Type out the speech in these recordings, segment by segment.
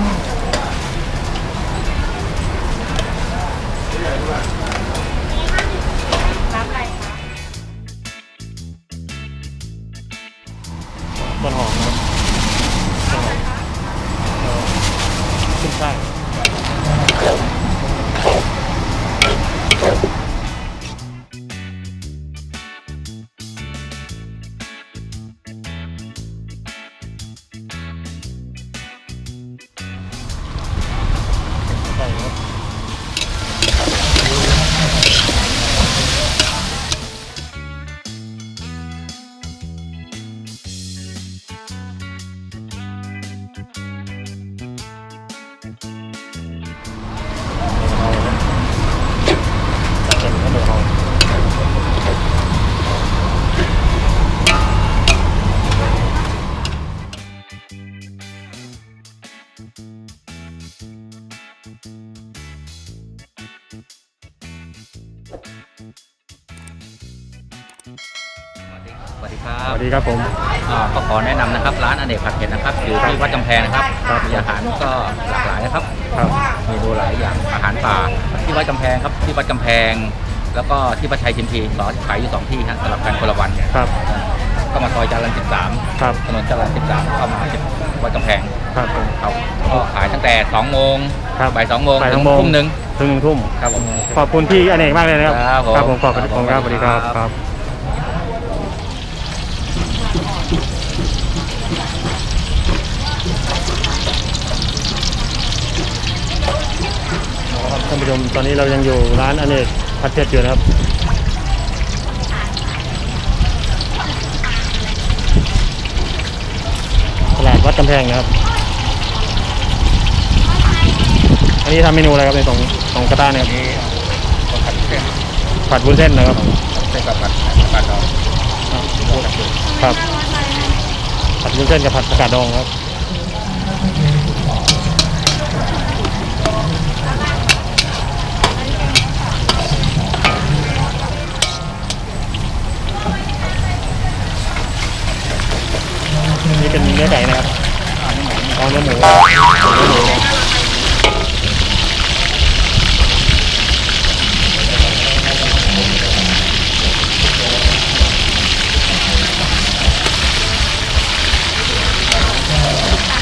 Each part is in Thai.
Oh. สวัสดีครัสบวัสดีครับผมอ่าก็ขอแนะนำนะครับ ร้านอเนกผัดเผ็ดนะครับอยู่ที่วัดจำแพงนะครับครับมีอาหารก็หลากหลายนะครับครับเมนูหลายอย่างอาหารป่าที่วัดจำแพงครับที่วัดจำแพง แล้วก็ที่วัดชัยชิมพีสอนขายอยู่สองที่ฮะสำหรับการคนละวันครับก็มาซอยจรัญ13ครับถนนจรัญ13เข้ามาที่วัดจำแพงครับผมครับก็ขายตั้งแต่2โมงครับบ่าย2โมงบ่ายถึสองงโมงทุ่มหนึ่งถึงหนึ่งทุ่มครับผมขอบคุณพี่อเนกมากเลยนะครับครับผมครับผมขอบคุณครับผมครับสวัสดีครับ ครับ ครับครับท่านผู้ชมตอนนี้เรายังอยู่ร้านอเนกผัดเผ็ดอยู่นะครับตลาดวัดกำแพงนะครับอันนี้ทำเมนูอะไรครับในตรงตรงกระต้าเนี่ยครับนี่ก็ผัดเส้นผัดวุ้นเส้นนะครับเส้นกับผัดผัดดองครับผัดวุ้นเส้นกับผัดผักกาดดองครับ นี่เป็นเนื้อไก่นะครับเอาเนื้อหมูเนื้อหมู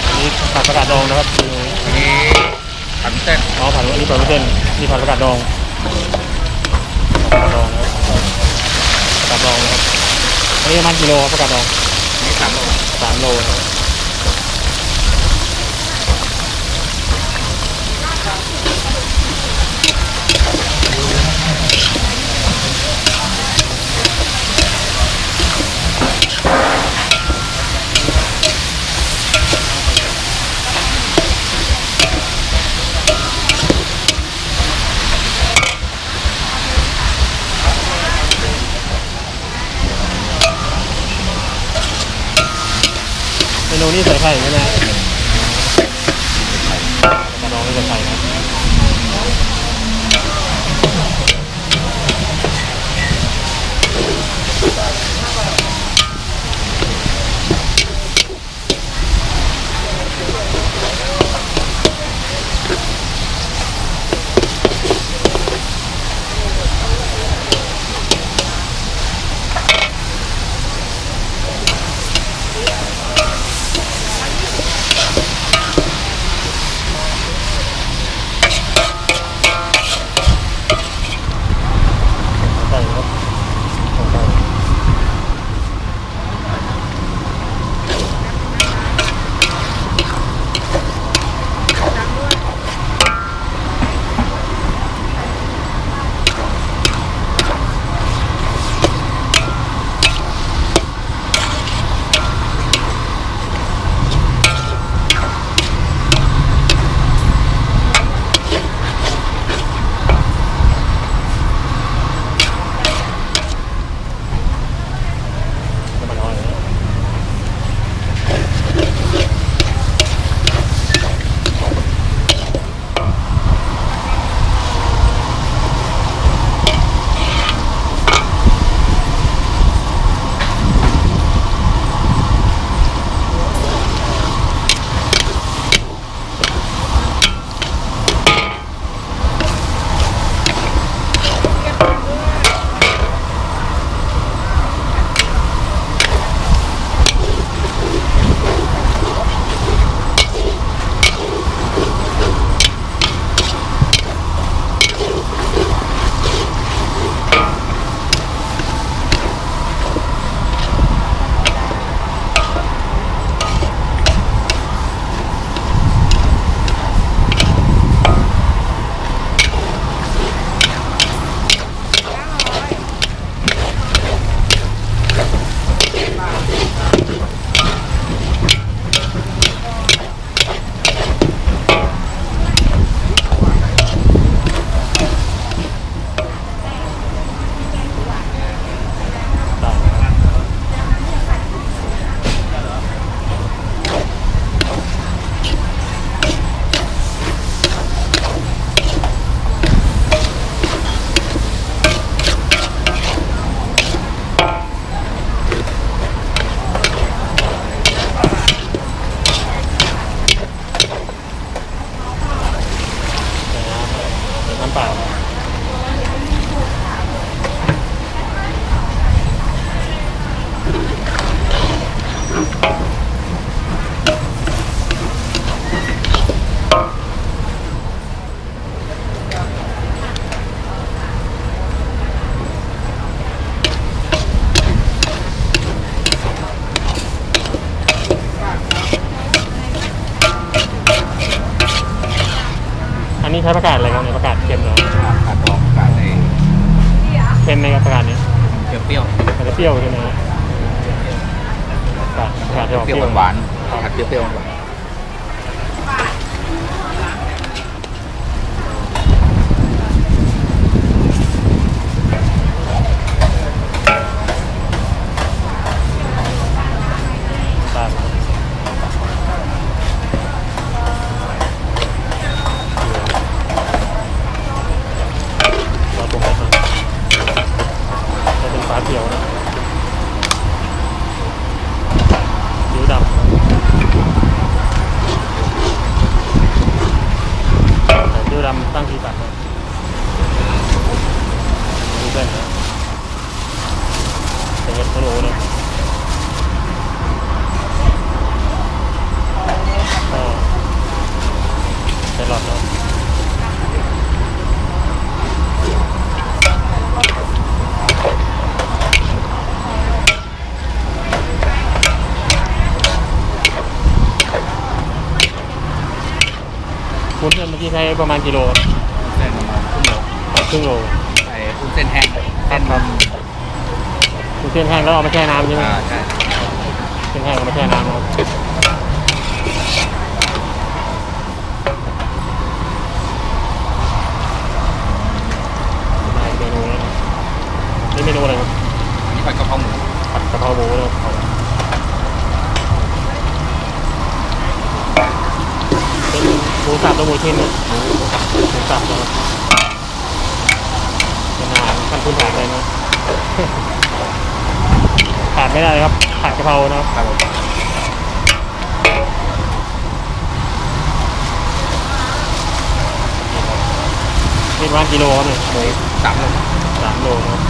อันนี้ผัดผักกาดดองนะครับอันนี้ผัดเส้นอ๋อผัดอันนี้ผัดวุ้นเส้นนี่ผัดผักกาดดองผัดผักกาดดองนะครับผักกาดดองนะครับอันนี้ประมาณกิโลครับผักกาดดองนี่ สามโลครับ ช้ประกาศอะไรครับเนี่ยประกาศเค็มเหรอขาดดองขาดในเค็มไหมครับประกาศนี้เปรี้ยวมันจะเปรี้ยวใช่ไหมครับประกาศประกาศจะออกเปรี้ยวหวานๆขาดเปรี้ยวๆหวาน ครับเราปรุงให้มันจะเป็นฟ้าเขียวนะผิวดำใส่ผิวดำ ตั้งทีตัดนะดูเส้นนะเป็นเห็ดพะโลนะก็เนหลอดเนาะคุณเมื่อกี้ใช้ประมาณกิโล ครึ่งโลไอ้คุณเส้นแห้งเส้นครับคุณเส้นแห้งแล้วเอามาแช่น้ำใช่ไหมอ่าใช่เส้นแห้งเอามาแช่น้ำครับได้เมนูแล้วนะนี่เมนูอะไรครับอันนี้ผัดกะเพราหมูผัดกะเพราหมูนะครับเป็นหมูสับหรือหมูชิ้นนะหมูหมูสับนะครับ เป็นอาหารขั้นพื้นฐานเลยนะขาดไม่ได้ครับผัดกะเพรานะครับครับผมนี่ประมาณกิโลครับเนี่ยหมูสามโลสามโลนะครับ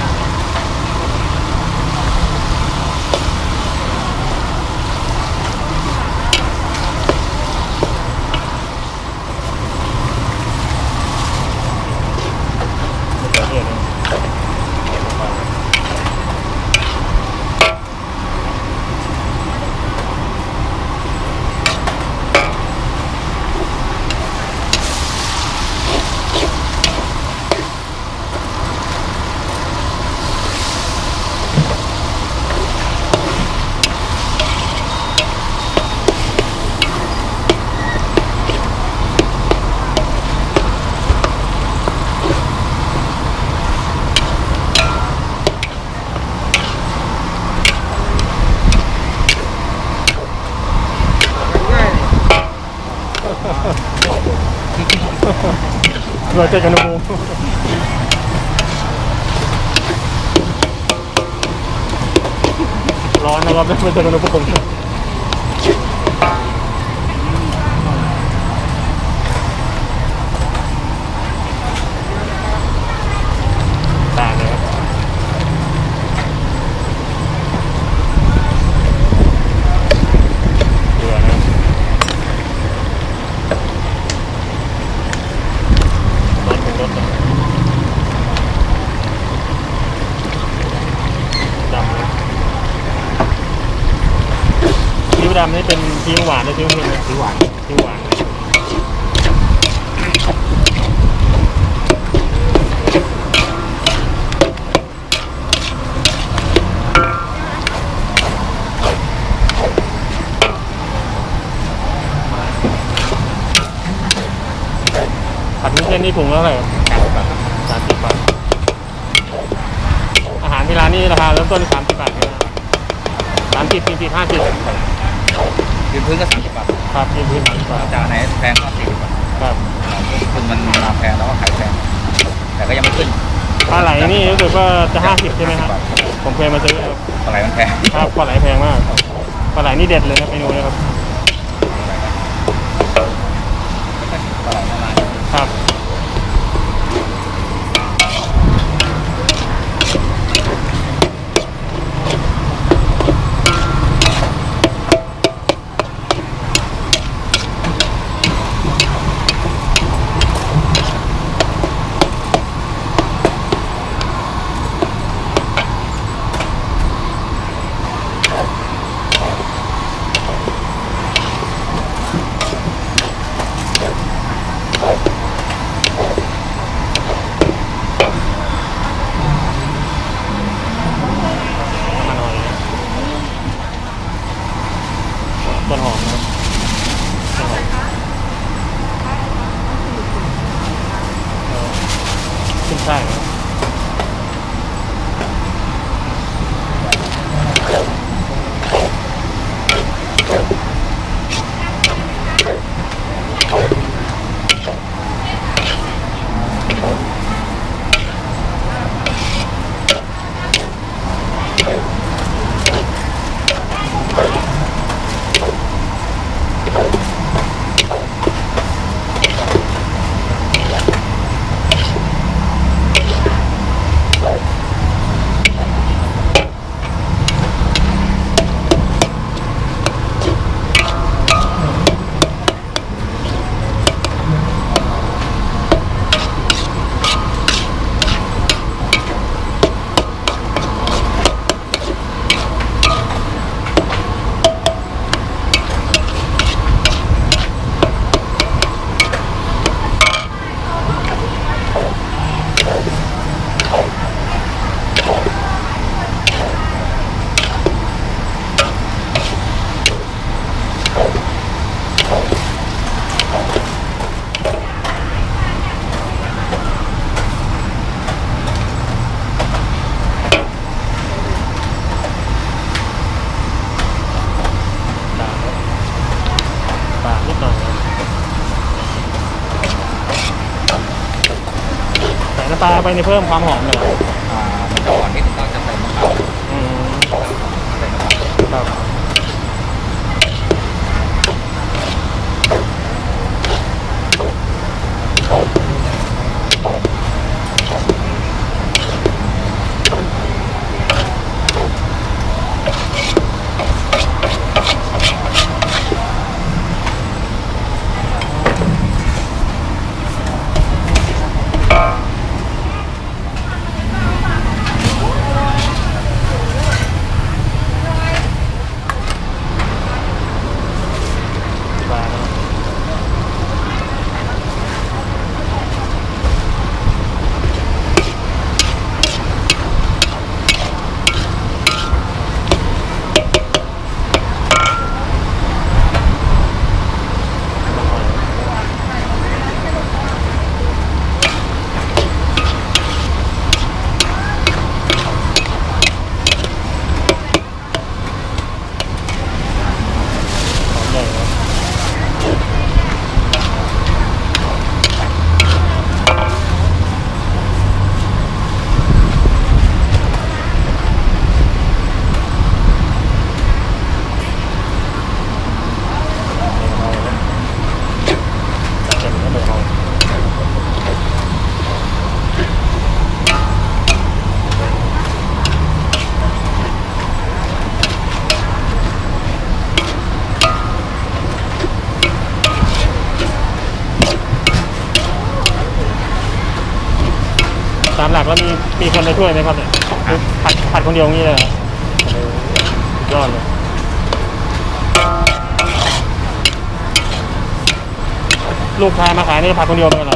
เราเจอกันนะบูร้อนนะครับไม่เจอกันนะพวกผมต่างเลยครับเดือนะครับ รถเป็นรถนะดำนะซีอิ๊วดำ นี่เป็นซีอิ๊วหวานหรือซีอิ๊วเค็มนะซีอิ๊วหวานซีอิ๊วหวานผัดวุ้นเส้นนี่ถุงละเท่าไหร่ครับสามสิบบาทอาหารที่ร้านนี้ราคาเริ่มต้นที่สามสิบบาทใช่ไหมสามสิบสี่สิบห้าสิบ ยืนพื้นก็สามสิบบาทครับยืนพื้นสามสิบบาทจากไหนแพงก็สี่สิบบาทครับซึ่งมันมาแพงแล้วก็ขายแพงแต่ก็ยังไม่ขึ้นปลาไหลนี่รู้สึกว่าจะห้าสิบใช่ไหมครับผมเคยมาซื้อครับอะไรมันแพงครับปลาไหลแพงมากปลาไหลนี่เด็ดเลยนะเมนูนี้ครับ Thank you. ไปในเพิ่มความหอมเลยเหรอ อ่ามันจะอ่อนนิดนึงก็จะใส่มะขาม อืม ใส่มะขาม ครับ ปลาเนอะหอมใหญ่เนอะเดี๋ยวเราเดี๋ยวเราตามหลัก แล้วมีมีคนมาช่วยไหมครับเนี่ยหรือผัดผัดคนเดียวอย่างนี้เลยเหรอโอ้โหสุดยอดเลยลูกชายมาขายนี่ผัดคนเดียวเป็นเหรอ